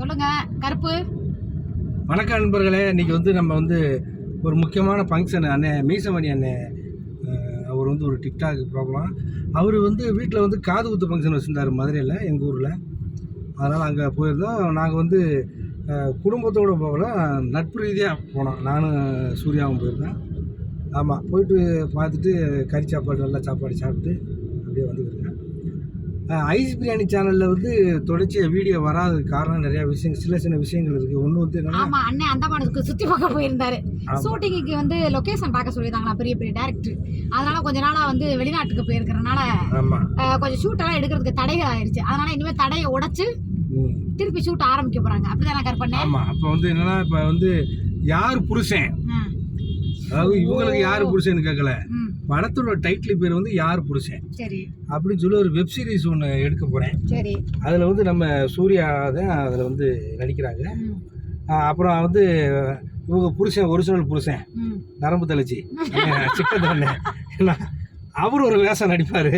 சொல்லுங்க கருப்பு. வணக்கம் நண்பர்களே இன்னைக்கு வந்து நம்ம வந்து ஒரு முக்கியமான ஃபங்க்ஷன் அண்ணன் மீசமணி அண்ணன் அவர் வந்து ஒரு டிக்டாக் ப்ராப்ளம் அவர் வந்து வீட்டில் வந்து காது குத்து ஃபங்க்ஷன் வச்சுருந்தார் மதுரையில் எங்கள் ஊரில். அதனால் அங்கே போயிருந்தோம். நாங்கள் வந்து குடும்பத்தோடு போகல நட்பு ரீதியாக போனோம். நானும் சூர்யாவும் போயிருந்தேன் ஆமாம் போயிட்டு பார்த்துட்டு கறி சாப்பாடு நல்லா சாப்பாடு சாப்பிட்டு அப்படியே வந்துக்கிறேன் ஐஸ் பிரியாணி சேனலில் வந்து தொடர்ச்சியாக வீடியோ வராததுக்கு காரணம் நிறையா விஷயம் சில சில விஷயங்கள் இருக்குது ஒன்று வந்து ஆமா அண்ணன் அந்தமானுக்கு சுத்தி பார்க்க போயிருந்தாரு. ஆமா. ஷூட்டிங்க்கு வந்து லொகேஷன் பார்க்க சொல்லியிருந்தாங்களா பெரிய பெரிய டேரக்டர் அதனால கொஞ்ச நாளா வந்து வெளிநாட்டுக்கு போயிருக்கிறனால கொஞ்சம் ஷூட் எல்லாம் எடுக்கிறதுக்கு தடைகள் ஆயிருச்சு. அதனால இனிமே தடையை உடைச்சு திருப்பி ஷூட் ஆரம்பிக்க போறாங்க. அப்படிதானே கற்பண்ணே ஆமாம் அப்போ வந்து என்னன்னா இப்போ வந்து யார் புருஷன்? அதாவது இவங்களுக்கு யார் புருஷன்னு கேட்கல படத்தோட டைட்டில் பேர் வந்து யார் புருஷன்? சரி. அப்படின்னு சொல்லி ஒரு வெப் சீரிஸ் ஒன்று எடுக்க போகிறேன் சரி. அதில் வந்து நம்ம சூர்யா தான் அதில் வந்து நடிக்கிறாங்க. அப்புறம் வந்து இவங்க புருஷன் ஒரிஜினல் புருஷன். நரம்பு தலைச்சி சிக்கன் அவர் ஒரு வேஷம் நடிப்பார்.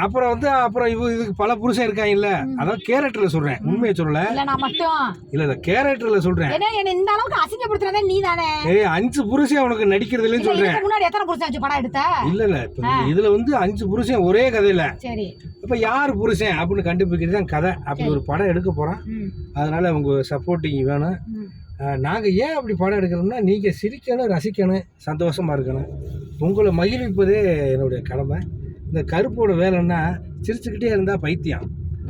அப்புறம் வந்து அப்புறம் இவ இதுக்கு பல புருஷன் இருக்காங்கல்ல. அதான் கேரக்டரில் சொல்கிறேன் உண்மையை சொல்லலை. இல்ல நான் மட்டும். இல்லை இல்லை கேரக்டரில் சொல்கிறேன் ஏன்னா என்ன இந்த அளவுக்கு அசிங்கப்படுத்துறதே நீ தானே ஏய் அஞ்சு புருஷன் உனக்கு நடிக்கிறதுலன்னு சொல்கிறேன் இதுக்கு முன்னாடி எத்தனை புருஷன் வச்சு படம் எடுத்த? இல்ல இல்ல இதுல வந்து அஞ்சு புருஷன் ஒரே கதையில. சரி. இப்ப யார் புருஷன் அப்படின்னு கண்டுபிடிக்கிறது தான் கதை. அப்படி ஒரு படம் எடுக்க போறோம் அதனால உங்க சப்போர்ட்டிங் வேணும். ம். அஹ் நாங்க ஏன் அப்படி படம் எடுக்கிறோம்னா நீங்க சிரிக்கணும் ரசிக்கணும் சந்தோஷமா இருக்கணும். உங்களை மகிழ்விப்பதே என்னுடைய கடமை. இந்த கருப்போட வேலைன்னா சிரிச்சுக்கிட்டே இருந்தா பைத்தியம்.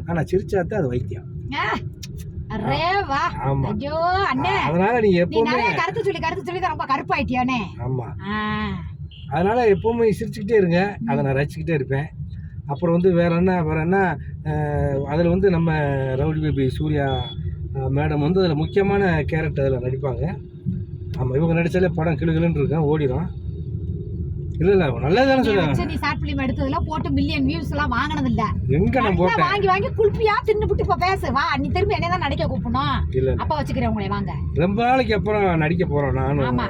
ஆனா சிரிச்சாத்தான் அது வைத்தியம். அதனால நீ எப்பவுமே கருத்து சொல்லி கருத்து சொல்லி ரொம்ப கருப்பாயிட்டியானே ஆமா. அதனால எப்பவுமே சிரிச்சுக்கிட்டே இருங்க. அதை நான் ரசிச்சுக்கிட்டே இருப்பேன். அப்புறம் வந்து வேற என்ன வேற என்ன அதில் வந்து நம்ம ரவுடி பேபி சூர்யா மேடம் வந்து அதில் முக்கியமான கேரக்டர் அதில் நடிப்பாங்க. ஆமாம் இவங்க நடித்தாலே படம் கிளுகிளுன்னு இருக்கும் ஓடிடும் இல்லை இல்லை நல்லது தானே வச்சு நீ ஷார்ட் பிலிம் எடுத்ததுல போட்டு மில்லியன் வியூஸ் எல்லாம் வாங்கினது இல்ல எங்கே நான் நல்லா போட்டேன்? வாங்கி வாங்கி குல்பியா தின்னுபிட்டு இப்ப பேசு. வா நீ திரும்பி என்னைய தான் நடிக்க கூப்பிடணும். இல்லை அப்ப வச்சுக்கிறேன் உங்களை வாங்க. ரொம்ப நாளைக்கு அப்புறம் நடிக்க நானும் ஆமா.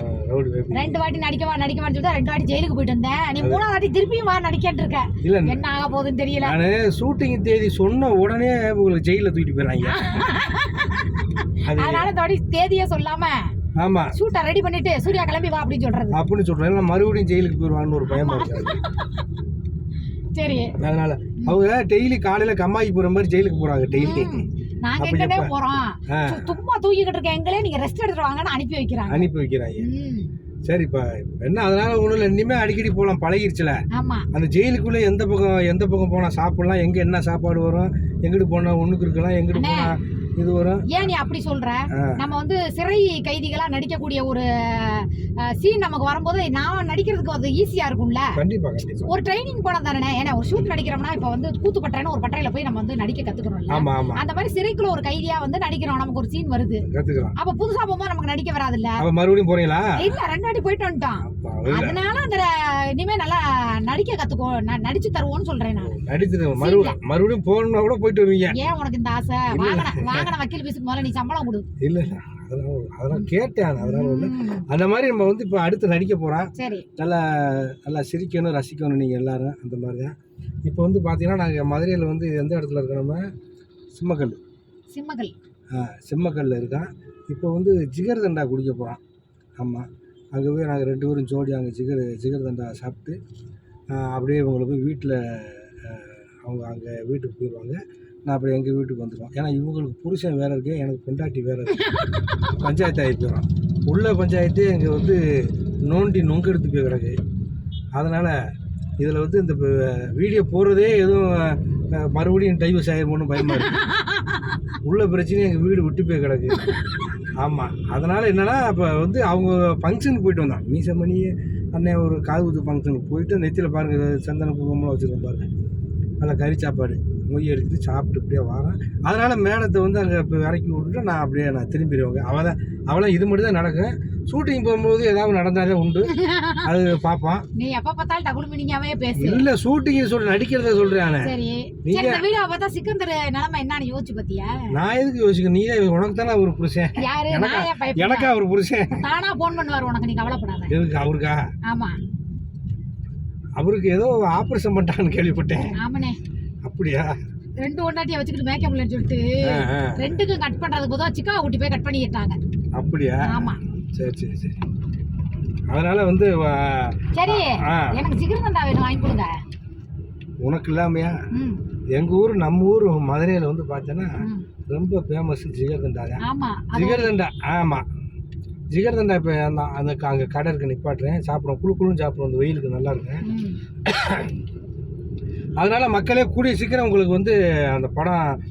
ரெண்டு வாட்டி நடிக்கவா நடிக்கவான்னு சொல்லிட்டு ரெண்டு வாட்டி ஜெயிலுக்கு போயிட்டு வந்தேன். நீ மூணாவது வாட்டி திருப்பியும் வா நடிக்கன்னு இருக்க. இல்லை என்ன ஆக போகுதுன்னு தெரியல. நான் ஷூட்டிங் தேதி சொன்ன உடனே உங்களுக்கு ஜெயிலில் தூக்கிட்டு போயிடறாங்க. அது அதனால தேதியே சொல்லாம ஆமாம் ஷூட்டை ரெடி பண்ணிட்டு சூர்யா கிளம்பி வா அப்படின்னு சொல்றது. அப்படின்னு சொல்றேன். மறுபடியும் ஜெயிலுக்கு போயிடுவாங்கன்னு ஒரு பயமா சரி. அதனால அவங்க டெய்லி காலையில கம்மாய்க்கு போற மாதிரி ஜெயிலுக்கு போறாங்க டெய்லி. நாங்க எப்ப? போறோம்? சும்மா தூக்கிக்கிட்டு இருக்க எங்களே நீங்க ரெஸ்ட் எடுத்துட்டு வாங்கன்னு அனுப்பி வைக்கிறாங்க. அனுப்பி வைக்கிறாங்க. சரிப்பா. என்ன அதனால ஒண்ணும் இல்லை. இனிமே அடிக்கடி போகலாம் பழகிருச்சுல. அந்த ஜெயிலுக்குள்ள எந்த பக்கம் எந்த பக்கம் போனா சாப்பிடலாம்? எங்க என்ன சாப்பாடு வரும்? எங்கிட்டு போனா ஒண்ணுக்கு இருக்கலாம். எங்கிட்டு அண்ணே. போனா இது வரும்? ஏன் நீ அப்படி சொல்ற. நம்ம வந்து சிறை கைதிகளா நடிக்கக்கூடிய ஒரு சீன் நமக்கு வரும்போது நான் நடிக்கிறதுக்கு அது ஈஸியா இருக்கும்ல? கண்டிப்பா கண்டிப்பா. ஒரு ட்ரைனிங் போன தானே ஏன்னா ஒரு ஷூட் நடிக்கிறோம்னா இப்ப வந்து கூத்துப்பட்டறைன்னு ஒரு பட்டறையில போய் நம்ம வந்து நடிக்க ஆமா அந்த மாதிரி சிறைக்குள்ள ஒரு கைதியா வந்து நடிக்கிறோம். நமக்கு ஒரு சீன் வருது. அப்ப புதுசா போகும்போது நமக்கு நடிக்க வராதுல்ல? அப்ப மறுபடியும் போறீங்களா? இல்ல ரெண்டு வாட்டி போயிட்டு வந்துட்டோம் அதனால அந்த இனிமே நல்லா நடிக்க கத்துக்கோ நான் நடிச்சு தருவோம்னு சொல்றேன் நான். நடிச்சு மறுபடியும் மறுபடியும் போகணும்னா கூட போயிட்டு வருவீங்க. ஏன் உனக்கு இந்த ஆசை. வாங்கின வாங்கின வக்கீல் பீஸுக்கு முதல்ல நீ சம்பளம் கொடு. இல்ல அதெல்லாம் அதெல்லாம் கேட்டேன் அதனால ஒண்ணு ம், அந்த மாதிரி நம்ம வந்து இப்போ அடுத்து நடிக்க போறோம் சரி. நல்லா நல்லா சிரிக்கணும் ரசிக்கணும் நீங்கள் எல்லாரும் அந்த மாதிரி தான். இப்போ வந்து பார்த்தீங்கன்னா நாங்கள் மதுரையில் வந்து எந்த இடத்துல இருக்கோம் நம்ம? சிம்மக்கல். சிம்மகள் ஆ சிம்மக்கல்ல இருக்கோம் இப்போ வந்து ஜிகர் தண்டா குடிக்க போகிறோம் ஆமாம் அங்கே போய் நாங்கள் ரெண்டு பேரும் ஜோடி அங்கே ஜிகர் ஜிகர் தண்டா சாப்பிட்டு அப்படியே இவங்களை போய் வீட்டில் அவங்க அங்கே வீட்டுக்கு போயிடுவாங்க. நான் அப்படியே எங்கள் வீட்டுக்கு வந்துடுவோம். ஏன்னா இவங்களுக்கு புருஷன் வேறு இருக்கு எனக்கு பொண்டாட்டி வேறு இருக்கு. பஞ்சாயத்து ஆகி போயிடும். உள்ள பஞ்சாயத்து இங்கே வந்து நோண்டி நொங்கெடுத்து போய் கிடக்கு. அதனால் இதில் வந்து இந்த வீடியோ போடுறதே எதுவும் மறுபடியும் டைவர்ஸ் ஆகிருமோன்னு பயமாக இருக்கு. உள்ள பிரச்சனையும் எங்கள் வீடு விட்டு போய் கிடக்கு. ஆமாம் அதனால் என்னென்னா இப்போ வந்து அவங்க ஃபங்க்ஷனுக்கு போயிட்டு வந்தோம் மீசமணி அண்ணன் ஒரு காது குத்து ஃபங்க்ஷனுக்கு போயிட்டு நெத்தியில் பாருங்கள் சந்தன குங்குமம்லாம் வச்சுருக்கோம் பாருங்கள் நல்லா கறி சாப்பாடு. மொய் எடுத்துட்டு சாப்பிட்டு இப்படியே வரேன். அதனால் மேடத்தை வந்து அங்கே இப்போ இறக்கி விட்டுட்டு நான் அப்படியே நான் திரும்பிடுவேங்க. அவள் தான் அவளாம் இது மட்டும் தான் நடக்கும். ஷூட்டிங் போகும்போது ஏதாவது நடந்தாலே உண்டு. அது பார்ப்பான். நீ எப்ப பார்த்தாலும் டபுள் மீனிங்காவே பேசு. இல்லை ஷூட்டிங் சொல்ல நடிக்கிறத சொல்கிறேன் சரி. நீங்க- இந்த வீடியோ பார்த்தா சிக்கந்தர் நிலைமை என்னன்னு யோசிச்சு பாத்தியா நான் எதுக்கு யோசிக்க நீ உனக்கு தானே ஒரு புருஷன். யாரு? எனக்கா? ஒரு புருஷன்? தானா போன் பண்ணுவாரு உனக்கு நீ கவலைப்படாத. எதுக்கு அவருக்கா? ஆமா. அவருக்கு ஏதோ ஆப்ரேஷன் பண்ணிட்டான்னு கேள்விப்பட்டேன். ஆமாண்ணே. அப்படியா? ரெண்டு ஒண்டாட்டியை வச்சுக்கிட்டு மேய்க்க சொல்லிட்டு. ரெண்டுக்கும் கட் பண்றதுக்கு போதும் சிக்காவை கூட்டி போய் கட் பண்ணிக்கிட்டாங்க. அப்படியா? ஆமா. சரி சரி சரி. அதனால வந்து சரி எனக்கு ஜிகிர்தண்டா வேணும் வாங்கி கொடுங்க. உனக்கு இல்லாமையா? ம். எங்கள் ஊர் நம்ம ஊர் மதுரையில் வந்து பார்த்தோன்னா. ரொம்ப ஃபேமஸ் ஜிகர்தண்டா ஜிகர்தண்டா ஆமாம் ஜிகர்தண்டா இப்போ அந்த அங்கே கடை இருக்கு நிப்பாட்டுறேன். சாப்பிடுவோம். குழு குழுன்னு சாப்பிடுவோம். அந்த வெயிலுக்கு நல்லா இருக்கும். ம். அதனால மக்களே கூடிய சீக்கிரம் உங்களுக்கு வந்து அந்த படம்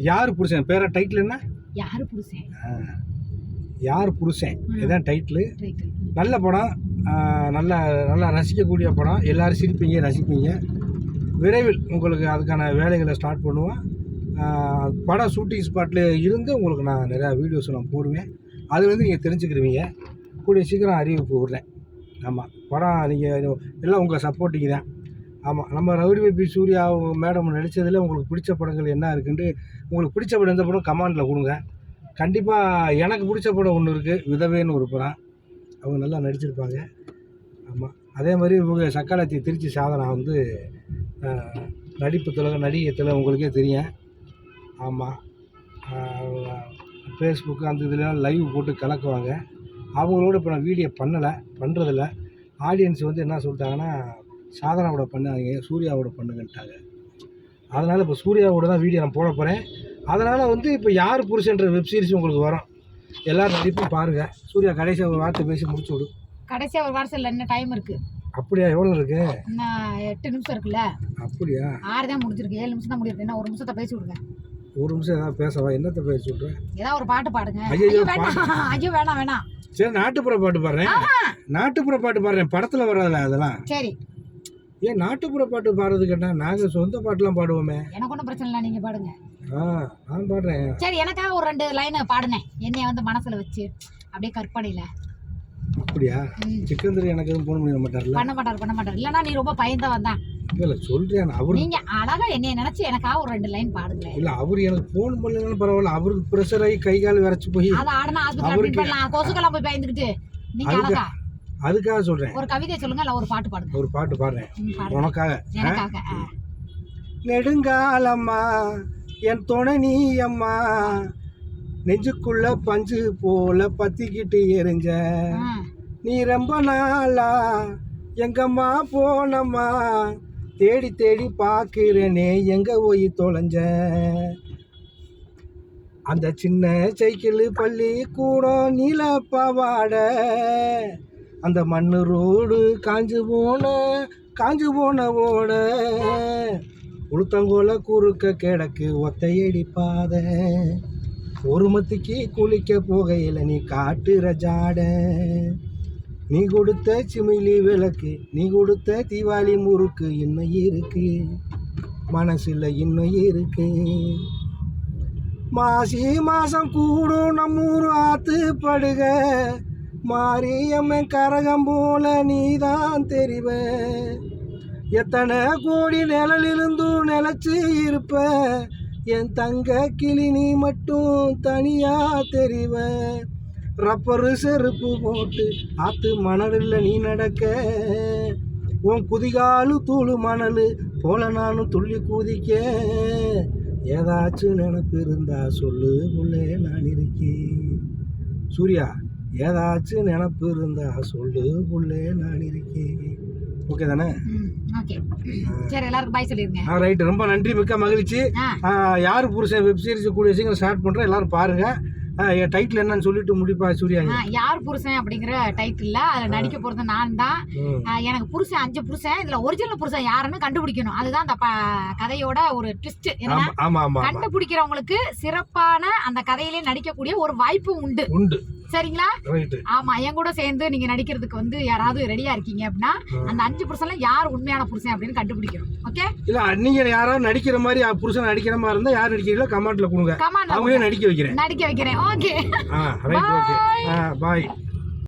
யார் புருஷன் பேர டைட்டில் என்ன? யாரு புருஷன் யார் புருஷன். இதுதான் டைட்டில். நல்ல படம். நல்லா நல்லா ரசிக்கக்கூடிய படம். எல்லாரும் சிரிப்பீங்க ரசிப்பீங்க. விரைவில் உங்களுக்கு அதுக்கான வேலைகளை ஸ்டார்ட் பண்ணுவோம். ஆ, படம் ஷூட்டிங் ஸ்பாட்டில் இருந்து உங்களுக்கு நான் நிறையா வீடியோஸ் நான் போடுவேன். அதுலேருந்து நீங்கள் தெரிஞ்சுக்கிருவீங்க. கூடிய சீக்கிரம் அறிவிப்பு விடுறேன். ஆமாம் படம் நீங்கள் எல்லாம் உங்கள் சப்போர்ட்டிங் தான். ஆமாம் நம்ம ரவுடி பேபி சூர்யா மேடம் நடித்ததில் உங்களுக்கு பிடிச்ச படங்கள் என்ன இருக்குன்ட்டு உங்களுக்கு பிடிச்ச படம் எந்த படம் கமாண்டில் கொடுங்க. கண்டிப்பாக எனக்கு பிடிச்ச படம் ஒன்று இருக்குது விதவேன்னு ஒரு படம். அவங்க நல்லா நடிச்சிருப்பாங்க. ஆமாம் அதே மாதிரி இவங்க சக்காலத்தி திருச்சி சாதனா வந்து நடிப்பு நடிப்புத்தில் நடிகத்தில் உங்களுக்கே தெரியும். ஆமாம் ஃபேஸ்புக்கு அந்த இதுலாம் லைவ் போட்டு கலக்குவாங்க. அவங்களோட இப்போ நான் வீடியோ பண்ணலை பண்ணுறதில்ல ஆடியன்ஸ் வந்து என்ன சொல்லிட்டாங்கன்னா சாதனாவோட பண்ணாங்க சூர்யாவோட பண்ணுங்கன்ட்டாங்க. அதனால் இப்போ சூர்யாவோட தான் வீடியோ நான் போட போகிறேன் அதனால் வந்து இப்போ யார் புருஷன்ற வெப் சீரிஸ் உங்களுக்கு வரும்? எல்லாரும் நடிப்பும் பாருங்கள் சூர்யா கடைசியாக ஒரு வார்த்தை பேசி முடிச்சு விடு. கடைசியா ஒரு வாரத்தில் என்ன டைம் இருக்கு? அப்படியா எவ்வளோ இருக்கு? எட்டு நிமிஷம் இருக்குல்ல? அப்படியா? ஆறு தான் முடிஞ்சிருக்கு ஏழு நிமிஷம் தான் முடியிருக்கு என்ன ஒரு நிமிஷத்தை பேசி விடுங்க. ஒரு நிமிஷம் ஏதாவது பேசவா? என்னத்தை பேசி சொல்கிறேன் ஏதாவது ஒரு பாட்டு பாடுங்க. ஐயோ வேண்டாம். ஐயோ வேணாம் வேணாம். சரி நாட்டுப்புற பாட்டு பாடுறேன். நாட்டுப்புற பாட்டு பாடுறேன். படத்தில் வராதுல அதெல்லாம். சரி. ஏன் நாட்டுப்புற பாட்டு பாடுறது கேட்டால் நாங்கள் சொந்த பாட்டுலாம் பாடுவோமே. எனக்கு ஒன்றும் பிரச்சனை இல்லை நீங்க பாடுங்க. ஆ நான் பாடுறேன். சரி எனக்காக ஒரு ரெண்டு லைன் பாடுனேன் என்னைய வந்து மனசுல வச்சு அப்படியே கற்பனையில. அப்படியா. சிக்கந்தரி எனக்கு எதுவும் போன மாட்டார்ல? பண்ண மாட்டார் பண்ண மாட்டார். இல்லைன்னா நீ ரொம்ப பயந்தவன் தான். இல்லை சொல்கிறேன் அவரு நீங்க அழகா என்னைய நினைச்சு எனக்காக ஒரு ரெண்டு லைன் பாடுங்களேன். இல்லை அவர் எனக்கு ஃபோன் பண்ணலனாலும் பரவாயில்ல. அவருக்கு ப்ரெஷர் ஆகி கை கால் விரைச்சி போய் அதை ஆடுனா ஆஸ்பத்திரி அட்மிட் பண்ணலாம் கொசுக்கெல்லாம் போய் பயந்துக்கிட்டு நீங்க அதுக்கு- அழகா. அதுக்காக சொல்கிறேன் ஒரு கவிதை சொல்லுங்க இல்ல ஒரு பாட்டு பாடுங்க. ஒரு பாட்டு பாடுறேன். உனக்காக எனக்காக. நெடுங்காலம்மா என் துணை நீ அம்மா நெஞ்சுக்குள்ள பஞ்சு போல பத்திக்கிட்டு எரிஞ்ச. நீ ரொம்ப நாளா எங்கம்மா போனம்மா தேடி தேடி பார்க்கிறேனே எங்க போய் தொலைஞ்ச? அந்த சின்ன சைக்கிள் பள்ளி கூடம் நீல பாவாட அந்த மண்ணு ரோடு காஞ்சு போன காஞ்சு போன ஓட. உளுத்தங்கோல குறுக்க கிடக்கு ஒத்தையடி பாத. ஒரு மத்திக்கு குளிக்க போகையில் நீ காட்டுற ஜாட. நீ கொடுத்த சிமிலி விளக்கு நீ கொடுத்த தீபாவளி முறுக்கு இன்னும் இருக்கு. மனசில் இன்னும் இருக்கு. மாசி மாசம் கூடும் நம்மூர் ஆத்து படுக மாரியம்மன் கரகம் போல நீதான் தெரிவ. எத்தனை கோடி நிழலிருந்தும் நிலச்சி இருப்ப. என் தங்க கிளி நீ மட்டும் தனியா தெரிவ. ரப்பரு செருப்பு போட்டு ஆத்து மணலில் நீ நடக்க. உன் குதிகாலு தூளு மணல் போல நானும் துள்ளி குதிக்க. ஏதாச்சும் நினப்பு இருந்தா சொல்லு உள்ளே நான் இருக்கேன். சூர்யா ஏதாச்சும் நினப்பு இருந்தா சொல்லு உள்ளே நான் இருக்கேன். ஓகே தானே? சரி எல்லாருக்கும் பாய் சொல்லிருங்க. ஆ ரைட் ரொம்ப நன்றி மிக்க மகிழ்ச்சி. யார் புருஷன் வெப் சீரிஸ் கூடிய சீக்கிரம் ஸ்டார்ட் பண்ணுறேன் எல்லாரும் பாருங்க. டைட்டில் என்னன்னு சொல்லிட்டு முடிப்பா சூர்யா. யார் புருஷன் அப்படிங்கிற டைட்டில்ல அதுல நடிக்க போறது நான் தான். எனக்கு புருஷன் அஞ்சு புருஷன் இதுல ஒரிஜினல் புருஷன் யாருன்னு கண்டுபிடிக்கணும். அதுதான் அந்த கதையோட ஒரு ட்விஸ்ட் கண்டுபிடிக்கிறவங்களுக்கு சிறப்பான அந்த கதையிலே நடிக்கக்கூடிய ஒரு வாய்ப்பு உண்டு. உண்டு. சரிங்களா? ஆமா என் கூட சேர்ந்து நீங்க நடிக்கிறதுக்கு வந்து யாராவது ரெடியா இருக்கீங்க அப்படின்னா அந்த அஞ்சு புருஷன்ல யார் உண்மையான புருஷன் அப்படின்னு கண்டுபிடிக்கணும். ஓகே இல்ல நீங்க யாராவது நடிக்கிற மாதிரி புருஷன் நடிக்கிற மாதிரி இருந்தா யார் நடிக்கிறீங்களோ கமெண்ட்ல கொடுங்க. அவங்களே நடிக்க வைக்கிறேன். நடிக்க வைக்கிறேன். Okay bye